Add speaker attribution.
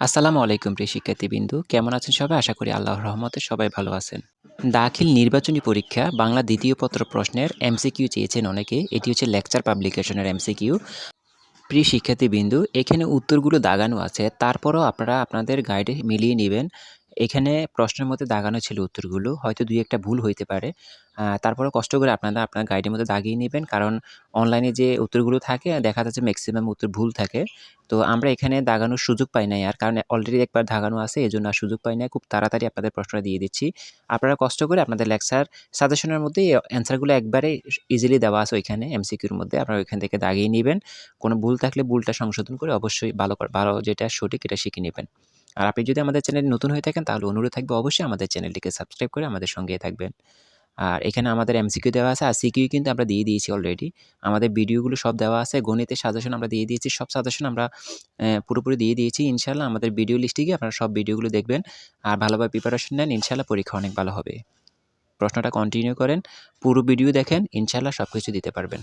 Speaker 1: আসসালামু আলাইকুম প্রিয় শিক্ষার্থীবৃন্দু। কেমন আছেন সবাই? আশা করি আল্লাহর রহমতে সবাই ভালো আছেন। দাখিল নির্বাচনী পরীক্ষা বাংলা দ্বিতীয় পত্র প্রশ্নের এমসিকিউ চেয়েছেন অনেকে। এটি হচ্ছে লেকচার পাবলিকেশনের এমসিকিউ প্রিয় শিক্ষার্থীবৃন্দু, এখানে উত্তরগুলো দাগানো আছে। তারপরও আপনারা আপনাদের গাইডে মিলিয়ে নেবেন। এখানে প্রশ্নের মধ্যে দাগানো ছিল উত্তরগুলো, হয়তো দুই একটা ভুল হইতে পারে। তারপরে কষ্ট করে আপনারা, আপনার গাইডের মধ্যে দাগিয়ে নেবেন, কারণ অনলাইনে যে উত্তরগুলো থাকে, দেখা যাচ্ছে ম্যাক্সিমাম উত্তর ভুল থাকে। তো আমরা এখানে দাগানোর সুযোগ পাই নাই আর, কারণ অলরেডি একবার দাগানো আছে এই জন্য আর সুযোগ পাই না খুব তাড়াতাড়ি আপনাদের প্রশ্নটা দিয়ে দিচ্ছি। আপনারা কষ্ট করে আপনাদের লেকচার সাজেশনের মধ্যে অ্যান্সারগুলো একবারে ইজিলি দেওয়া আছে ওইখানে এমসিকিউর মধ্যে। আপনারা ওইখান থেকে দাগিয়ে নেবেন। কোনো ভুল থাকলে ভুলটা সংশোধন করে অবশ্যই ভালো ভালো যেটা সঠিক এটা শিখে নেবেন। আর আপনি যদি আমাদের চ্যানেল নতুন হয়ে থাকেন, তাহলে অনুরোধ থাকবে অবশ্যই আমাদের চ্যানেলটিকে সাবস্ক্রাইব করে আমাদের সঙ্গে থাকবেন। আর এখানে আমাদের এমসিকিউ দেওয়া আছে, আর সিকিউ কিন্তু আমরা দিয়ে দিয়েছি অলরেডি আমাদের ভিডিওগুলো সব দেওয়া আছে, গণিতের সাজেশন আমরা দিয়ে দিয়েছি, সব সাজেশন আমরা পুরোপুরি দিয়ে দিয়েছি ইনশাল্লাহ আমাদের ভিডিও লিস্টে গিয়ে আপনারা সব ভিডিওগুলো দেখবেন। আর ভালোভাবে প্রিপারেশন নেন ইনশাল্লাহ পরীক্ষা অনেক ভালো হবে। প্রশ্নটা কন্টিনিউ করেন, পুরো ভিডিও দেখেন ইনশাল্লাহ সব কিছু দিতে পারবেন।